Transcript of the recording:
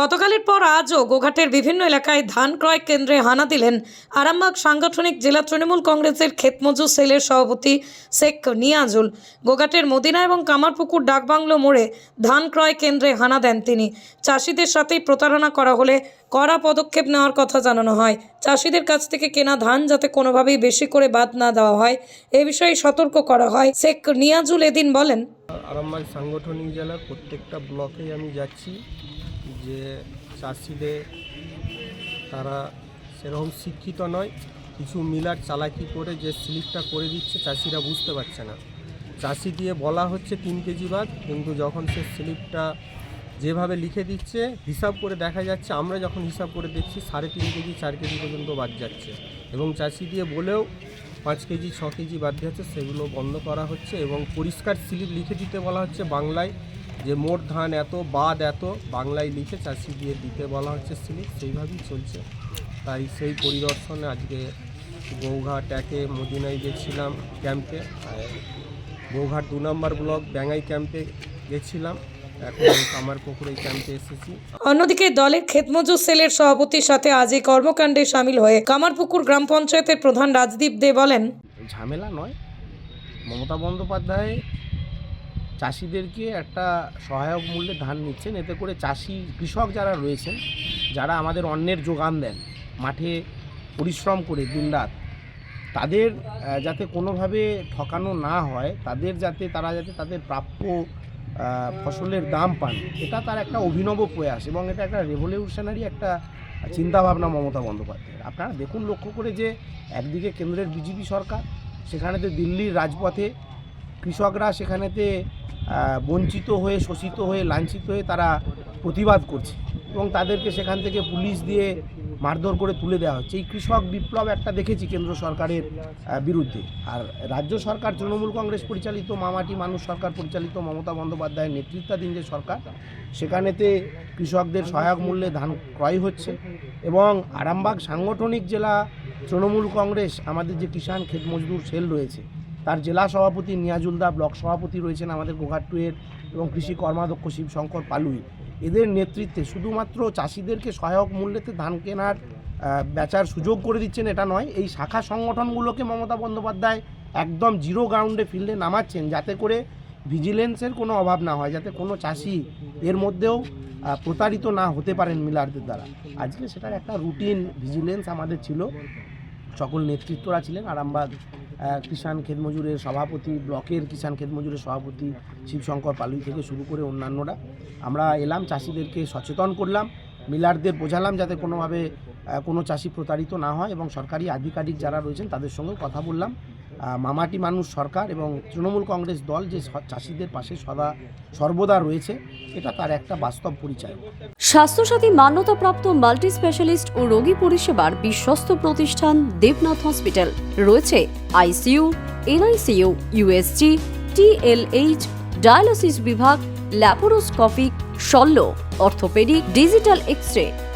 গতকালের পর আজও গোঘাটের বিভিন্ন এলাকায় ধান ক্রয় কেন্দ্রে হানা দিলেন আরামবাগ সাংগঠনিক জেলা তৃণমূল কংগ্রেসের ক্ষেতমজুর সেলের সভাপতি শেখ নিয়াজুল। গোঘাটের মদিনা এবং কামারপুকুর ডাকবাংলো মোড়ে ধান ক্রয় কেন্দ্রে হানা দেন তিনি। চাষিদের সাথেই প্রতারণা করা হলে কড়া পদক্ষেপ নেওয়ার কথা জানানো হয়। চাষিদের কাছ থেকে কেনা ধান যাতে কোনোভাবেই বেশি করে বাদ না দেওয়া হয়, এ বিষয়ে সতর্ক করা হয়, শেখ নিয়াজুল এদিন বলেন। আরামবাগ সাংগঠনিক জেলার প্রত্যেকটা ব্লকেই আমি যাচ্ছি। যে চাষিদের তারা সেরকম শিক্ষিত নয়, কিছু মিলার চালাকি করে যে স্লিপটা করে দিচ্ছে চাষিরা বুঝতে পারছে না। চাষি দিয়ে বলা হচ্ছে তিন কেজি বাদ, কিন্তু যখন সে স্লিপটা যেভাবে লিখে দিচ্ছে, হিসাব করে দেখা যাচ্ছে আমরা যখন হিসাব করে দেখছি সাড়ে তিন কেজি, চার কেজি পর্যন্ত বাদ যাচ্ছে। এবং চাষি দিয়ে বলেও পাঁচ কেজি, ছ কেজি বাদ যাচ্ছে, সেগুলো বন্ধ করা হচ্ছে এবং পরিষ্কার স্লিপ লিখে দিতে বলা হচ্ছে বাংলায়। যে মোট ধান এত বাদ এত বাংলায় লিখে চাষি দিয়ে দিতে বলা হচ্ছে স্লিপ সেইভাবেই চলছে। তাই সেই পরিদর্শনে আজকে বৌঘাট একে মদিনায় গেছিলাম ক্যাম্পে। বৌঘাট দু নম্বর ব্লক ব্যাঙ্গাই ক্যাম্পে গেছিলাম। এখন কামার ক্যাম্পে এসেছি। অন্যদিকে দলের ক্ষেতমজুর সেলের সভাপতির সাথে আজ এই কর্মকাণ্ডে সামিল হয়ে কামারপুকুর গ্রাম পঞ্চায়েতের প্রধান রাজদীপ দে বলেন ঝামেলা নয়। মমতা বন্দ্যোপাধ্যায় চাষিদেরকে একটা সহায়ক মূল্যে ধান নিচ্ছেন। এতে করে চাষি, কৃষক যারা রয়েছেন, যারা আমাদের অন্যের যোগান দেন, মাঠে পরিশ্রম করে দিনরাত, তাদের যাতে কোনোভাবে ঠকানো না হয়, তাদের যাতে, তারা যাতে তাদের প্রাপ্য ফসলের দাম পান, এটা তার একটা অভিনব প্রয়াস এবং এটা একটা রেভলিউশনারি একটা চিন্তাভাবনা মমতা বন্দ্যোপাধ্যায়ের। আপনারা দেখুন লক্ষ্য করে যে একদিকে কেন্দ্রের বিজেপি সরকার, সেখানেতে দিল্লির রাজপথে কৃষকরা সেখানেতে বঞ্চিত হয়ে, শোষিত হয়ে, লাঞ্ছিত হয়ে তারা প্রতিবাদ করছে এবং তাদেরকে সেখান থেকে পুলিশ দিয়ে মারধর করে তুলে দেওয়া হচ্ছে। এই কৃষক বিপ্লব একটা দেখেছি কেন্দ্র সরকারের বিরুদ্ধে। আর রাজ্য সরকার, তৃণমূল কংগ্রেস পরিচালিত, মামাটি মানুষ সরকার পরিচালিত, মমতা বন্দ্যোপাধ্যায়ের নেতৃত্বাধীন যে সরকার, সেখানেতে কৃষকদের সহায়ক মূল্যে ধান ক্রয় হচ্ছে এবং আরামবাগ সাংগঠনিক জেলা তৃণমূল কংগ্রেস, আমাদের যে কিষাণ ক্ষেত মজদুর সেল রয়েছে তার জেলা সভাপতি নিয়াজুলদা ব্লক সভাপতি রয়েছেন আমাদের গোঘাটুয়ের এবং কৃষি কর্মাধ্যক্ষ শিবশঙ্কর পালুই। এদের নেতৃত্বে শুধুমাত্র চাষিদেরকে সহায়ক মূল্যেতে ধান কেনার বেচার সুযোগ করে দিচ্ছেন এটা নয়, এই শাখা সংগঠনগুলোকে মমতা বন্দ্যোপাধ্যায় একদম জিরো গ্রাউন্ডে ফিল্ডে নামাচ্ছেন যাতে করে ভিজিলেন্সের কোনো অভাব না হয়, যাতে কোনো চাষি এর মধ্যেও প্রতারিত না হতে পারেন মিলারদের দ্বারা। আজকে সেটার একটা রুটিন ভিজিলেন্স আমাদের ছিল। সকল নেতৃত্বরা ছিলেন আরামবাগ কিষাণ খেত মজুরের সভাপতি, ব্লকের কিষাণ খেত মজুরের সভাপতি শিবশঙ্কর পালুই থেকে শুরু করে অন্যান্যরা। আমরা এলাম, চাষিদেরকে সচেতন করলাম, মিলারদের বোঝালাম যাতে কোনোভাবে কোনো চাষি প্রতারিত না হয় এবং সরকারি আধিকারিক যারা রয়েছেন তাদের সঙ্গেও কথা বললাম। মামাটি মানুষ সরকার এবং তৃণমূল কংগ্রেস দল যে চাষিদের পাশে সদা সর্বদা রয়েছে, এটা তার একটা বাস্তব পরিচয়। স্বাস্থ্যসাথী মান্যতাপ্রাপ্ত মাল্টি স্পেশালিস্ট ও রোগী পরিষেবার বিশ্বস্ত প্রতিষ্ঠান দেবনাথ হসপিটাল। রয়েছে ICU, NICU, USG, TLH, dialysis বিভাগ, ল্যাপারোস্কোপিক, শল্য, অর্থোপেডিক, ডিজিটাল এক্স রে